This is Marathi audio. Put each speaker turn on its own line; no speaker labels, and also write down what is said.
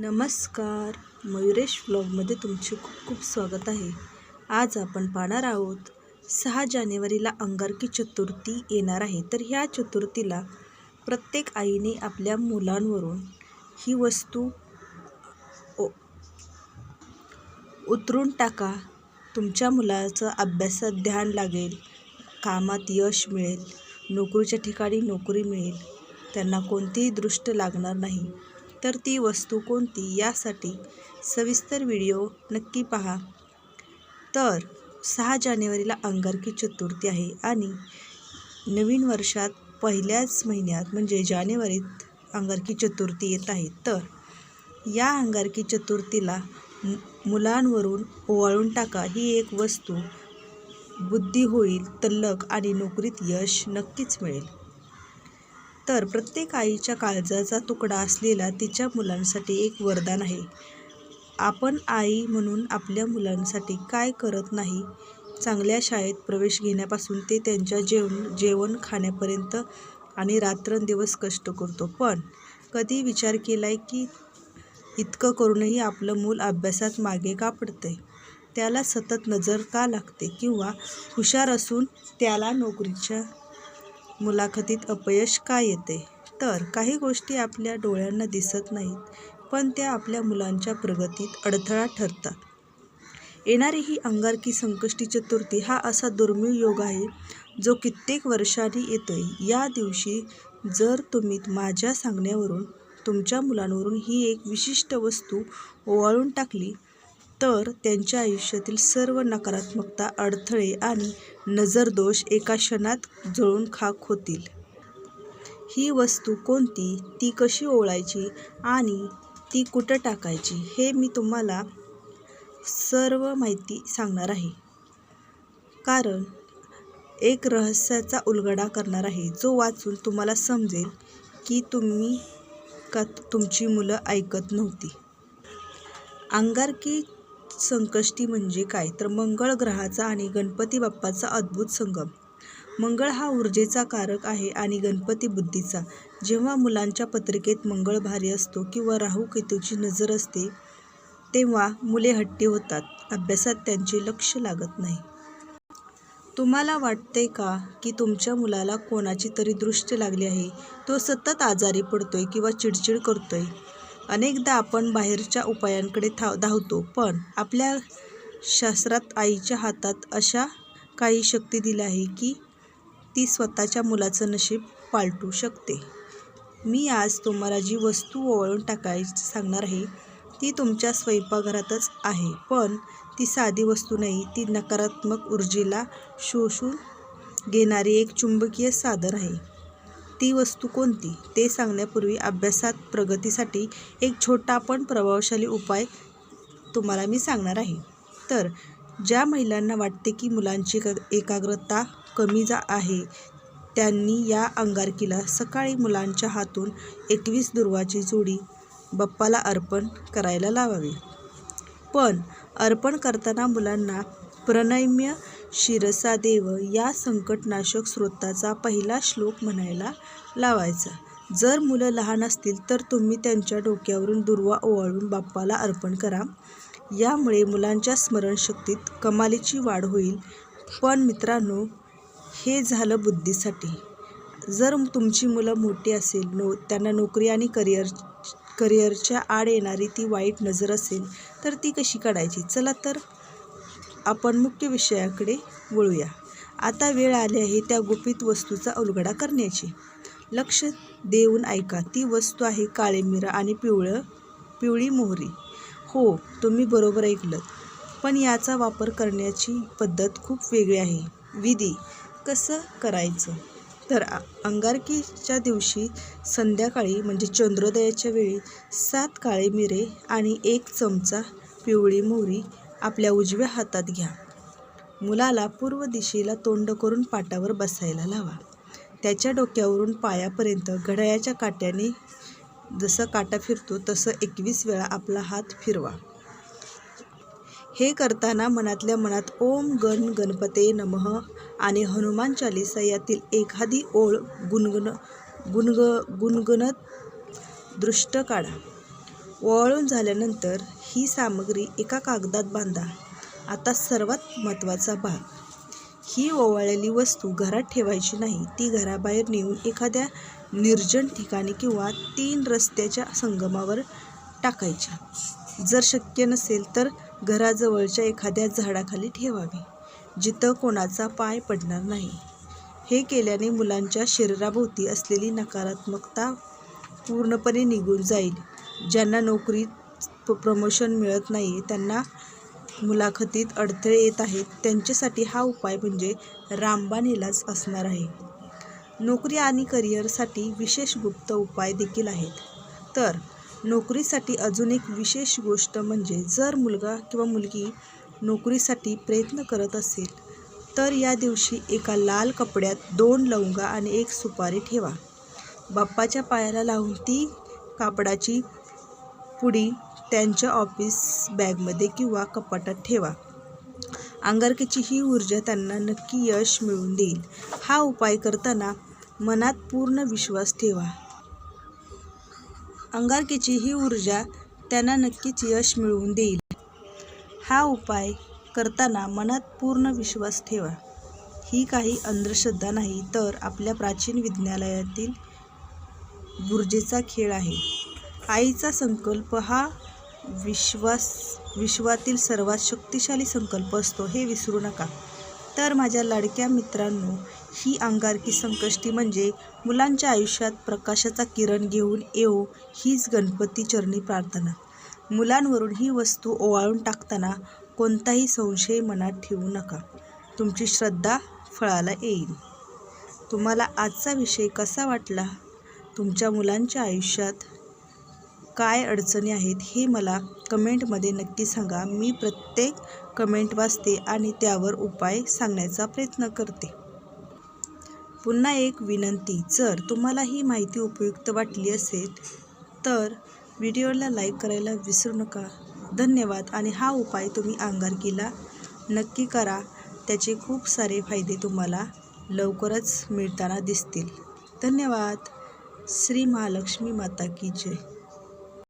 नमस्कार. मयुरेश व्लॉगमध्ये तुमचे खूप खूप स्वागत आहे. आज आपण पाहणार आहोत सहा जानेवारीला अंगारकी चतुर्थी येणार आहे. तर ह्या चतुर्थीला प्रत्येक आईने आपल्या मुलांवरून ही वस्तू ओ उतरून टाका. तुमच्या मुलाचं अभ्यासात ध्यान लागेल कामात यश मिळेल नोकरीच्या ठिकाणी नोकरी मिळेल. त्यांना कोणतीही दृष्ट लागणार नाही. तर ती वस्तू कोणती यासाठी सविस्तर व्हिडिओ नक्की पहा. तर सहा जानेवारीला अंगारकी चतुर्थी आहे आणि नवीन वर्षात पहिल्याच महिन्यात म्हणजे जानेवारीत अंगारकी चतुर्थी येत आहे. तर या अंगारकी चतुर्थीला मु मुलांवरून ओवाळून टाका. ही एक वस्तू बुद्धी होईल तल्लक आणि नोकरीत यश नक्कीच मिळेल. तर प्रत्येक आईच्या काळजाचा तुकडा असलेला तिच्या मुलांसाठी एक वरदान आहे. आपण आई म्हणून आपल्या मुलांसाठी काय करत नाही? चांगल्या शाळेत प्रवेश घेण्यापासून ते त्यांच्या जेवण जेवण खाण्यापर्यंत आणि रात्रंदिवस कष्ट करतो. पण कधी विचार केला आहे की इतकं करूनही आपलं मूल अभ्यासात मागे का पडतंय? त्याला सतत नजर का लागते? किंवा हुशार असून त्याला नोकरीच्या मुलाखतीत अपयश का येते? तर काही गोष्टी आपल्या डोळ्यांना दिसत नाहीत पण त्या आपल्या मुलांच्या प्रगतीत अडथळा ठरतात. येणारी ही अंगारकी संकष्टी चतुर्थी हा असा दुर्मिळ योग आहे जो कित्येक वर्षांनी येतोय. या दिवशी जर तुम्ही माझ्या सांगण्यावरून तुमच्या मुलांवरून ही एक विशिष्ट वस्तू ओवाळून टाकली तर त्यांच्या आयुष्यातील सर्व नकारात्मकता अडथळे आणि नजरदोष एका क्षणात जळून खाक होतील. ही वस्तू कोणती? ती कशी ओळायची आणि ती कुठं टाकायची? हे मी तुम्हाला सर्व माहिती सांगणार आहे. कारण एक रहस्याचा उलगडा करणार आहे जो वाचून तुम्हाला समजेल की तुम्ही का तुमची मुलं ऐकत नव्हती. अंगारकी संकष्टी म्हणजे काय? तर मंगळ ग्रहाचा आणि गणपती बाप्पाचा अद्भुत संगम. मंगळ हा ऊर्जेचा कारक आहे आणि गणपती बुद्धीचा. जेव्हा मुलांच्या पत्रिकेत मंगळ भारी असतो किंवा राहू केतूची नजर असते तेव्हा मुले हट्टी होतात. अभ्यासात त्यांचे लक्ष लागत नाही. तुम्हाला वाटते का की तुमच्या मुलाला कोणाची तरी दृष्टी लागली आहे? तो सतत आजारी पडतोय किंवा चिडचिड करतोय. अनेकदा आपण बाहेरच्या उपायांकडे थाव धावतो पण आपल्या शास्त्रात आईच्या हातात अशा काही शक्ती दिल्या आहे की ती स्वतःच्या मुलाचं नशीब पालटू शकते. मी आज तुम्हाला जी वस्तू ओवाळून टाकायची सांगणार आहे ती तुमच्या स्वयंपाकघरातच आहे पण ती साधी वस्तू नाही ती नकारात्मक ऊर्जेला शोषून घेणारी एक चुंबकीय साधन आहे. ती वस्तू कोणती? ते सांगण्यापूर्वी अभ्यासात प्रगतीसाठी एक छोटा पण प्रभावशाली उपाय तुम्हाला मी सांगणार आहे. तर ज्या महिलांना वाटते की मुलांची एकाग्रता कमी जा आहे त्यांनी या अंगारकीला सकाळी मुलांच्या हातून एकवीस दुर्वाची जोडी बाप्पाला अर्पण करायला लावावी. पण अर्पण करताना मुलांना प्रणयम्य शिरसा देव या संकटनाशक स्रोताचा पहिला श्लोक म्हणायला लावायचा. जर मुलं लहान असतील तर तुम्ही त्यांच्या डोक्यावरून दुर्वा ओवाळून बाप्पाला अर्पण करा. यामुळे मुलांच्या स्मरणशक्तीत कमालीची वाढ होईल. पण मित्रांनो हे झालं बुद्धीसाठी. जर तुमची मुलं मोठी असेल नो त्यांना नोकरी आणि करिअर करिअरच्या आड येणारी ती वाईट नजर असेल तर ती कशी काढायची? चला तर आपण मुख्य विषयाकडे वळूया. आता वेळ आली आहे त्या गुपित वस्तूचा उलगडा करण्याची. लक्ष देऊन ऐका ती वस्तू आहे काळे मिरा आणि पिवळं पिवळी मोहरी. हो तुम्ही बरोबर ऐकलं पण याचा वापर करण्याची पद्धत खूप वेगळी आहे. विधी कसं करायचं? तर अंगारकीच्या दिवशी संध्याकाळी म्हणजे चंद्रोदयाच्या वेळी सात काळे मिरे आणि एक चमचा पिवळी मोहरी आपल्या उजव्या हातात घ्या. मुलाला पूर्व दिशेला तोंड करून पाटावर बसायला लावा. त्याच्या डोक्यावरून पायापर्यंत घड्याळ्याच्या काट्याने जसं काटा फिरतो तसं एकवीस वेळा आपला हात फिरवा. हे करताना मनातल्या मनात ओम गण गणपते नमः आणि हनुमान चालिसा यातील एखादी ओळ गुणगुण गुणग गुणगुणत दृष्ट काढा. ओवाळून झाल्यानंतर ही सामग्री एका कागदात बांधा. आता सर्वात महत्त्वाचा भाग. ही ओवाळलेली वस्तू घरात ठेवायची नाही ती घराबाहेर नेऊन एखाद्या निर्जन ठिकाणी किंवा तीन रस्त्याच्या संगमावर टाकायच्या. जर शक्य नसेल तर घराजवळच्या एखाद्या झाडाखाली ठेवावी जिथं कोणाचा पाय पडणार नाही. हे केल्याने मुलांच्या शरीराभोवती असलेली नकारात्मकता पूर्णपणे निघून जाईल. ज्यांना नोकरीत प्रमोशन मिळत नाही त्यांना मुलाखतीत अडथळे येत आहेत. त्यांच्यासाठी हा उपाय म्हणजे रामबाण इलाज असणार आहे. नोकरी आणि करिअरसाठी विशेष गुप्त उपाय देखील आहेत. तर नोकरीसाठी अजून एक विशेष गोष्ट म्हणजे जर मुलगा किंवा मुलगी नोकरीसाठी प्रयत्न करत असेल तर या दिवशी एका लाल कपड्यात दोन लवंगा आणि एक सुपारी ठेवा. बाप्पाच्या पायाला लावून ती कापडाची पुडी त्यांच्या ऑफिस बॅगमध्ये किंवा कपाटात ठेवा. अंगारकीची ही ऊर्जा त्यांना नक्की यश मिळवून देईल. हा उपाय करताना मनात पूर्ण विश्वास ठेवा. अंगारकीची ही ऊर्जा त्यांना नक्कीच यश मिळवून देईल. हा उपाय करताना मनात पूर्ण विश्वास ठेवा. ही काही अंधश्रद्धा नाही तर आपल्या प्राचीन विज्ञालयातील ऊर्जेचा खेळ आहे. आईचा संकल्प हा विश्वास विश्वातील सर्वात शक्तिशाली संकल्प असतो हे विसरू नका. तर माझ्या लाडक्या मित्रांनो ही अंगारकी संकष्टी म्हणजे मुलांच्या आयुष्यात प्रकाशाचा किरण घेऊन येऊ हीच गणपती चरणी प्रार्थना. मुलांवरून ही वस्तू ओवाळून टाकताना कोणताही संशय मनात ठेवू नका. तुमची श्रद्धा फळाला येईल. तुम्हाला आजचा विषय कसा वाटला? तुमच्या मुलांच्या आयुष्यात काय अडचणी आहेत हे मला कमेंटमध्ये नक्की सांगा. मी प्रत्येक कमेंट वाचते आणि त्यावर उपाय सांगण्याचा प्रयत्न करते. पुन्हा एक विनंती. जर तुम्हाला ही माहिती उपयुक्त वाटली असेल तर व्हिडिओला लाईक करायला विसरू नका. धन्यवाद. आणि हा उपाय तुम्ही अंगारकीला नक्की करा. त्याचे खूप सारे फायदे तुम्हाला लवकरच मिळताना दिसतील. धन्यवाद. श्री महालक्ष्मी माता की जय.